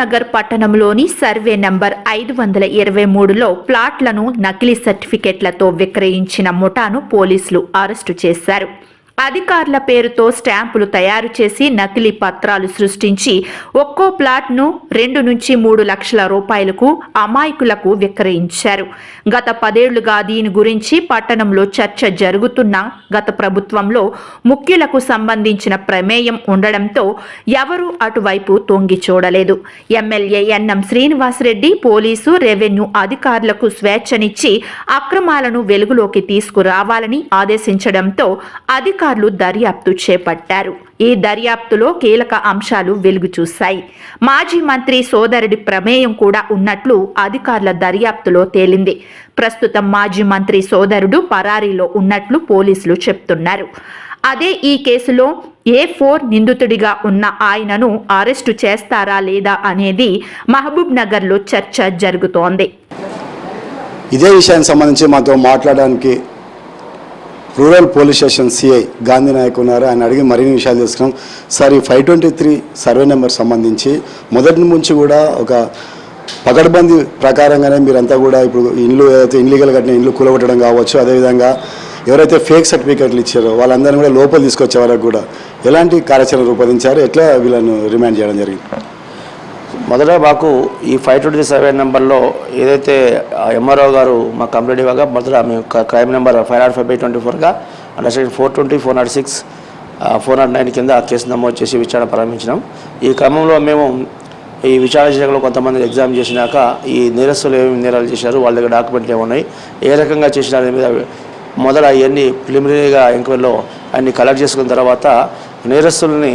నగర్ పట్టణంలోని survey number ఐదు వందల ఇరవై మూడులో ప్లాట్లను నకిలీ సర్టిఫికెట్లతో విక్రయించిన ముఠాను పోలీసులు అరెస్టు చేశారు. అధికారుల పేరుతో స్టాంపులు తయారు చేసి నకిలీ పత్రాలు సృష్టించి ఒక్కో ప్లాట్ను రెండు నుంచి మూడు లక్షల రూపాయలకు అమాయకులకు విక్రయించారు. గత పదేళ్ళుగా దీని గురించి పట్టణంలో చర్చ జరుగుతున్న గత ప్రభుత్వంలో ముఖ్యులకు సంబంధించిన ప్రమేయం ఉండడంతో ఎవరూ అటువైపు తొంగి చూడలేదు. MLA NM Srinivasa Reddy police revenue అధికారులకు స్వేచ్ఛనిచ్చి అక్రమాలను వెలుగులోకి తీసుకురావాలని ఆదేశించడంతో అధికారులు దర్యాప్తు చేపట్టారు. ఈ దర్యాప్తులో కీలక అంశాలు వెలుగు చూశాయి. మాజీ మంత్రి సోదరుడి ప్రమేయం కూడా ఉన్నట్లు అధికారుల దర్యాప్తులో తేలింది. ప్రస్తుతం మాజీ మంత్రి సోదరుడు పరారీలో ఉన్నట్లు పోలీసులు చెప్తున్నారు. అదే ఈ కేసులో ఏ ఫోర్ నిందితుడిగా ఉన్న ఆయనను అరెస్టు చేస్తారా లేదా అనేది మహబూబ్ నగర్లో చర్చ జరుగుతోంది. ఇదే విషయానికి సంబంధించి మాతో మాట్లాడడానికి rural police station CI Gandhi Nayak ఉన్నారు. ఆయన అడిగి మరిన్ని విషయాలు తెలుసుకున్నాం. సార్ ఈ five twenty three survey number సంబంధించి మొదటి నుంచి కూడా ఒక పకడ్బందీ ప్రకారంగానే మీరంతా కూడా ఇప్పుడు ఇండ్లు ఏదైతే ఇన్లీగల్ కట్టిన ఇండ్లు కూలగొట్టడం కావచ్చు అదేవిధంగా ఎవరైతే ఫేక్ సర్టిఫికేట్లు ఇచ్చారో వాళ్ళందరినీ కూడా లోపల తీసుకొచ్చే వరకు కూడా ఎలాంటి కార్యాచరణ రూపొందించారు? ఎట్లా వీళ్ళను రిమాండ్ చేయడం జరిగింది? మొదట మాకు ఈ ఫైవ్ ట్వంటీ సెవెన్ నెంబర్లో ఏదైతే ఎంఆర్ఓ గారు మా కంప్లైంట్ ఇవ్వగా మొదట మేము క- crime number five nought five by twenty ఫోర్గా under section four twenty four nought six four nought nine కింద కేసు నమోదు చేసి విచారణ ప్రారంభించినాం. ఈ క్రమంలో మేము ఈ విచారణ చేయడంలో కొంతమంది ఎగ్జామ్ చేసినాక ఈ నేరస్తులు ఏమేమి నేరాలు చేశారు వాళ్ళ దగ్గర డాక్యుమెంట్లు ఏమున్నాయి ఏ రకంగా చేసినారు మీద మొదట అవన్నీ ప్రిలిమినరీగా ఎంక్వైరీలో అన్ని కలెక్ట్ చేసుకున్న తర్వాత నేరస్తుల్ని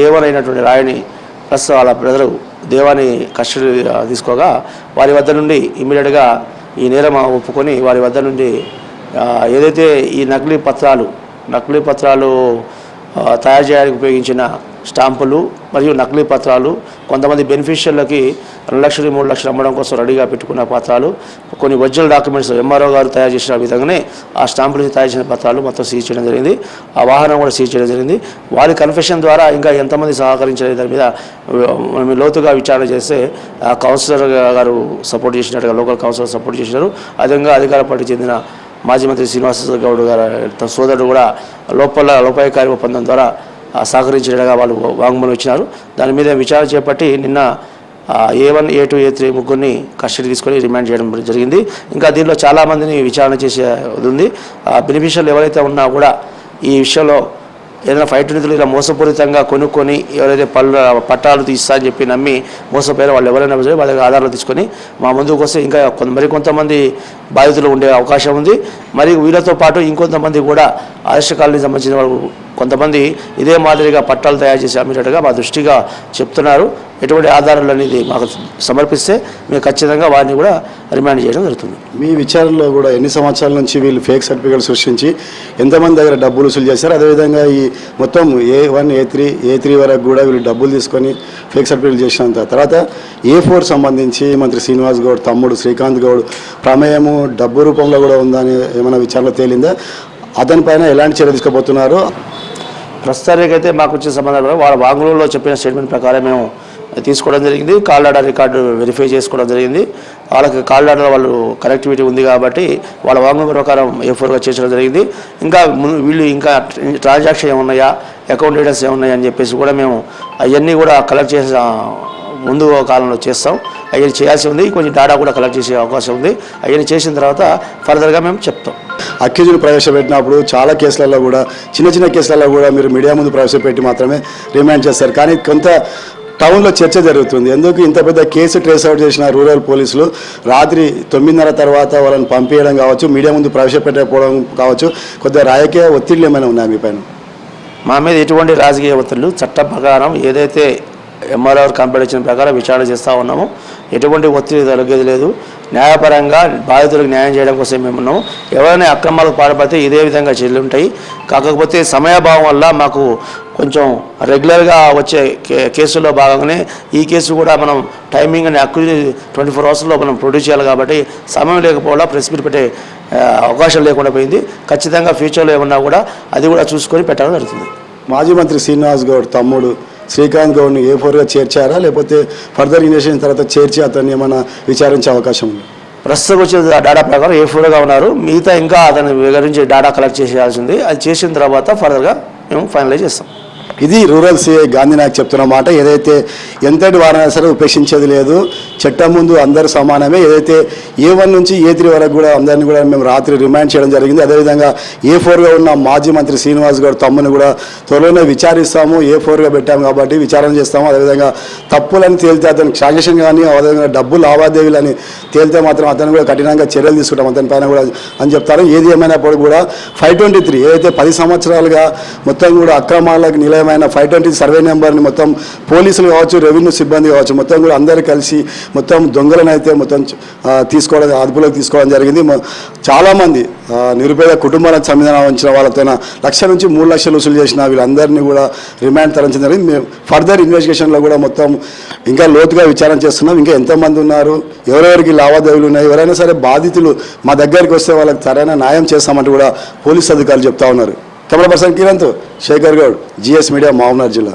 ఏవన్ రాయని ప్లస్ వాళ్ళ బ్రదరు దేవాని కస్టడీ తీసుకోగా వారి వద్ద నుండి ఇమీడియట్గా ఈ నేరం ఒప్పుకొని వారి వద్ద నుండి ఏదైతే ఈ నకిలీ పత్రాలు నకిలీ పత్రాలు తయారు చేయడానికి ఉపయోగించిన స్టాంపులు మరియు నకిలీ పత్రాలు కొంతమంది బెనిఫిషియర్లకి రెండు లక్షలు మూడు లక్షలు అమ్మడం కోసం రెడీగా పెట్టుకున్న పత్రాలు కొన్ని ఒరిజినల్ డాక్యుమెంట్స్ ఎంఆర్ఓ గారు తయారు చేసిన విధంగానే ఆ స్టాంపులు తయారు చేసిన పత్రాలు మొత్తం సీజ్ చేయడం జరిగింది. ఆ వాహనం కూడా సీజ్ చేయడం జరిగింది. వారి కన్ఫెషన్ ద్వారా ఇంకా ఎంతమంది సహకరించలేదు దాని మీద మేము లోతుగా విచారణ చేస్తే ఆ కౌన్సిలర్ గారు సపోర్ట్ చేసినట్టుగా లోకల్ కౌన్సిలర్ సపోర్ట్ చేసినారు. అదేవిధంగా అధికార పార్టీ చెందిన మాజీ మంత్రి శ్రీనివాస గౌడ్ గారు సోదరుడు కూడా లోపల లోపాయకారి ఒప్పందం ద్వారా సహకరించినట్టుగా వాళ్ళు వాంగ్మూలం ఇచ్చినారు. దాని మీద విచారణ చేపట్టి నిన్న A one A two A three ముగ్గురిని కస్టడీ తీసుకొని రిమాండ్ చేయడం జరిగింది. ఇంకా దీనిలో చాలామందిని విచారణ చేసే ఇది ఉంది. బెనిఫిషియల్ ఎవరైతే ఉన్నా కూడా ఈ విషయంలో ఏదైనా ఫైట్ నిధులు ఇలా మోసపూరితంగా కొనుక్కొని ఎవరైతే పళ్ళు పట్టాలు తీస్తా అని చెప్పి నమ్మి మోసపోయారో వాళ్ళు ఎవరైనా సరే వాళ్ళ ఆధారాలు తీసుకొని మా ముందుకు వస్తే ఇంకా కొంత మరి కొంతమంది బాధితులు ఉండే అవకాశం ఉంది. మరి వీళ్ళతో పాటు ఇంకొంతమంది కూడా ఆదర్శ కాలనీ సంబంధించిన వాళ్ళు కొంతమంది ఇదే మాదిరిగా పట్టాలు తయారు చేసి అమ్మేటట్టుగా మా దృష్టిగా చెప్తున్నారు. ఎటువంటి ఆధారాలు అనేది మాకు సమర్పిస్తే మేము ఖచ్చితంగా వారిని కూడా రిమాండ్ చేయడం జరుగుతుంది. మీ విచారణలో కూడా ఎన్ని సంవత్సరాల నుంచి వీళ్ళు ఫేక్ సర్టిఫికేట్ సృష్టించి ఎంతమంది దగ్గర డబ్బులు వసూలు చేశారు? అదేవిధంగా ఈ మొత్తం A one A three A three వరకు కూడా వీళ్ళు డబ్బులు తీసుకొని ఫేక్ సర్టిఫికేట్ చేసినంత తర్వాత ఏ ఫోర్ సంబంధించి మంత్రి శ్రీనివాస్ గౌడ్ తమ్ముడు శ్రీకాంత్ గౌడ్ ప్రమేయము డబ్బు రూపంలో కూడా ఉందని ఏమైనా విచారణ తేలిందా? అతని పైన ఎలాంటి చర్య తీసుకోబోతున్నారు ప్రస్తుతానికైతే మాకు వచ్చిన సంబంధం వాళ్ళ వాంగ్మూలంలో చెప్పిన స్టేట్మెంట్ ప్రకారం మేము తీసుకోవడం జరిగింది. కాల్ డాటా రికార్డు వెరిఫై చేసుకోవడం జరిగింది. వాళ్ళకి కాల్ డాటాలో వాళ్ళు కనెక్టివిటీ ఉంది కాబట్టి వాళ్ళ వాంగ్మూలం ప్రకారం ఏ ఫోర్గా చేర్చడం జరిగింది. ఇంకా ముందు వీళ్ళు ఇంకా ట్రాన్సాక్షన్ ఏమున్నాయా? అకౌంట్ డీటెయిల్స్ ఏమున్నాయా అని చెప్పేసి కూడా మేము అవన్నీ కూడా కలెక్ట్ చేసి ముందు కాలంలో చేస్తాం. అవన్నీ చేయాల్సి ఉంది. కొంచెం డేటా కూడా కలెక్ట్ చేసే అవకాశం ఉంది. అవన్నీ చేసిన తర్వాత ఫర్దర్గా మేము చెప్తాం. అక్యూజులు ప్రవేశపెట్టినప్పుడు చాలా కేసులలో కూడా చిన్న చిన్న కేసులలో కూడా మీరు మీడియా ముందు ప్రవేశపెట్టి మాత్రమే రిమాండ్ చేస్తారు. కానీ కొంత టౌన్లో చర్చ జరుగుతుంది. ఎందుకు ఇంత పెద్ద కేసు ట్రేస్ అవుట్ చేసిన రూరల్ పోలీసులు రాత్రి తొమ్మిదిన్నర తర్వాత వాళ్ళని పంపించడం కావచ్చు మీడియా ముందు ప్రవేశపెట్టకపోవడం కావచ్చు కొద్దిగా రాజకీయ ఒత్తిళ్ళు ఏమైనా ఉన్నాయి మీ పైన? మా మీద ఎటువంటి రాజకీయ ఒత్తిళ్ళు చట్టం ప్రకారం ఏదైతే ఎంఆర్ఆర్ కంప్లైంట్ ఇచ్చిన ప్రకారం విచారణ చేస్తూ ఉన్నాము. ఎటువంటి ఒత్తిడి తొలగేది లేదు. న్యాయపరంగా బాధితులకు న్యాయం చేయడం కోసం మేము ఉన్నాము. ఎవరైనా అక్రమాలకు పాల్పడితే ఇదే విధంగా చెల్లుంటాయి. కాకపోతే సమయాభావం వల్ల మాకు కొంచెం రెగ్యులర్గా వచ్చే కే కేసుల్లో భాగంగానే ఈ కేసు కూడా మనం టైమింగ్ అని అక్కు ట్వంటీ ఫోర్ అవర్స్లో మనం ప్రొడ్యూస్ చేయాలి కాబట్టి సమయం లేకపోవడం ప్రెస్ మీట్ పెట్టే అవకాశం లేకుండా పోయింది. ఖచ్చితంగా ఫ్యూచర్లో ఏమన్నా కూడా అది కూడా చూసుకొని పెట్టడం జరుగుతుంది. మాజీ మంత్రి శ్రీనివాస్ గౌడ్ తమ్ముడు శ్రీకాంత్ గౌడ్ని ఏ ఫోర్గా చేర్చారా? లేకపోతే ఫర్దర్ ఇన్వెస్టిగేషన్ తర్వాత చేర్చి అతన్ని ఏమైనా విచారించే అవకాశం ఉంది? ప్రస్తుతం వచ్చిన డేటా ప్రకారం ఏ ఫోర్గా ఉన్నారు. మిగతా ఇంకా అతని గురించి డేటా కలెక్ట్ చేయాల్సింది అది చేసిన తర్వాత ఫర్దర్గా మేము ఫైనలైజ్ చేస్తాం. ఇది రూరల్ సిఐ గాంధీనాయక్ చెప్తున్న మాట. ఏదైతే ఎంతటి వారైనా సరే ఉపేక్షించేది లేదు చట్టం ముందు అందరూ సమానమే. ఏదైతే ఏ వన్ నుంచి ఏ త్రీ వరకు కూడా అందరినీ కూడా మేము రాత్రి రిమాండ్ చేయడం జరిగింది. అదేవిధంగా ఏ ఫోర్గా ఉన్న మాజీ మంత్రి శ్రీనివాస్ గారు తమ్ముని కూడా త్వరలోనే విచారిస్తాము. ఏ ఫోర్గా పెట్టాము కాబట్టి విచారణ చేస్తాము. అదేవిధంగా తప్పులని తేలితే అతనికి ట్రాన్సాక్షన్ కానీ అదేవిధంగా డబ్బు లావాదేవీలని తేలితే మాత్రం అతను కూడా కఠినంగా చర్యలు తీసుకుంటాం. అతని పైన కూడా అని చెప్తారు. ఏది ఏమైనప్పుడు కూడా ఫైవ్ ట్వంటీ త్రీ ఏదైతే పది సంవత్సరాలుగా మొత్తం కూడా అక్రమాలకు నిలయమైన ఫైవ్ ట్వంటీ సర్వే నెంబర్ని మొత్తం పోలీసులు కావచ్చు రెవెన్యూ సిబ్బంది కావచ్చు మొత్తం కూడా అందరు కలిసి మొత్తం దొంగలను అయితే మొత్తం తీసుకోవడం అదుపులోకి తీసుకోవడం జరిగింది. చాలామంది నిరుపేద కుటుంబాలకు సంవిధానం ఉంచిన వాళ్ళతో లక్ష నుంచి మూడు లక్షలు వసూలు చేసిన వీళ్ళందరినీ కూడా రిమాండ్ తరలించడం జరిగింది. మేము ఫర్దర్ ఇన్వెస్టిగేషన్లో కూడా మొత్తం ఇంకా లోతుగా విచారణ చేస్తున్నాం. ఇంకా ఎంతమంది ఉన్నారు ఎవరెవరికి లావాదేవీలు ఉన్నాయి ఎవరైనా సరే బాధితులు మా దగ్గరికి వస్తే వాళ్ళకి సరైన న్యాయం చేస్తామంటూ కూడా పోలీస్ అధికారులు చెప్తా ఉన్నారు. కెమెరా పర్సన్ కిరణ్తో శేఖర్ గౌడ్ జిఎస్ మీడియా మహబూబ్నగర్ జిల్లా.